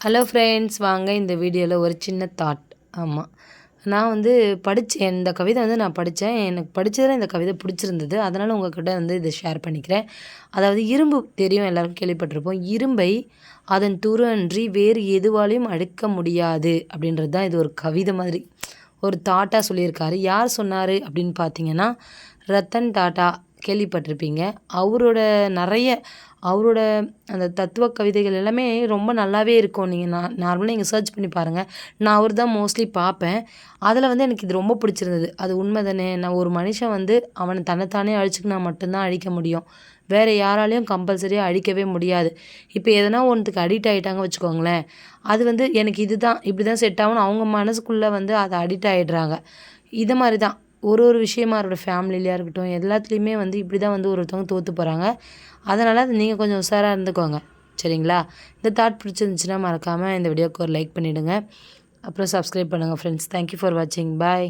Hello friends வாங்க இந்த வீடியோவில் ஒரு சின்ன தாட் ஆமாம் நான் வந்து படித்தேன் இந்த கவிதை வந்து நான் படித்தேன் எனக்கு படித்ததில் இந்த கவிதை பிடிச்சிருந்தது. அதனால் உங்கள்கிட்ட வந்து இதை ஷேர் பண்ணிக்கிறேன். அதாவது இரும்பு தெரியும் எல்லாருக்கும் கேள்விப்பட்டிருப்போம். இரும்பை அதன் துரு அன்றி வேறு எதுவாலையும் அழிக்க முடியாது அப்படின்றது தான் இது ஒரு கவிதை மாதிரி. ஒரு தாட்டாக சொல்லியிருக்காரு. யார் சொன்னார் அப்படின்னு பார்த்தீங்கன்னா ரத்தன் டாட்டா. கேள்விப்பட்டிருப்பீங்க. அவரோட நிறைய அவரோட அந்த தத்துவ கவிதைகள் எல்லாமே ரொம்ப நல்லாவே இருக்கும். நீங்கள் நான் நார்மலாக நீங்கள் சர்ச் பண்ணி பாருங்கள் நான் அவர் தான் மோஸ்ட்லி பார்ப்பேன். அதில் வந்து எனக்கு இது ரொம்ப பிடிச்சிருந்தது. அது உண்மை தானே? நான் ஒரு மனுஷன் வந்து அவனை தன்னைத்தானே அழிச்சுக்கினா மட்டும்தான் அழிக்க முடியும். வேறு யாராலையும் கம்பல்சரியாக அழிக்கவே முடியாது. இப்போ எதனா ஒன்றுத்துக்கு அடிக்ட் ஆகிட்டாங்க வச்சுக்கோங்களேன். அது வந்து எனக்கு இது தான் இப்படி தான் செட் ஆகும்னு அவங்க மனசுக்குள்ளே வந்து அதை அடிக்ட் ஆகிடுறாங்க இதை மாதிரி தான். ஒரு ஒரு விஷயமா அவரோட ஃபேமிலிலையாக இருக்கட்டும் எல்லாத்துலேயுமே வந்து இப்படி தான் வந்து ஒருத்தவங்க தோற்று போகிறாங்க அதனால் அது நீங்கள் கொஞ்சம் உஷாராக இருந்துக்கோங்க. சரிங்களா? இந்த தாட் பிடிச்சிருந்துச்சுன்னா மறக்காமல் இந்த வீடியோக்கு ஒரு லைக் பண்ணிவிடுங்க அப்புறம் சப்ஸ்கிரைப் பண்ணுங்கள் ஃப்ரெண்ட்ஸ் தேங்க்யூ ஃபார் வாட்சிங் பாய்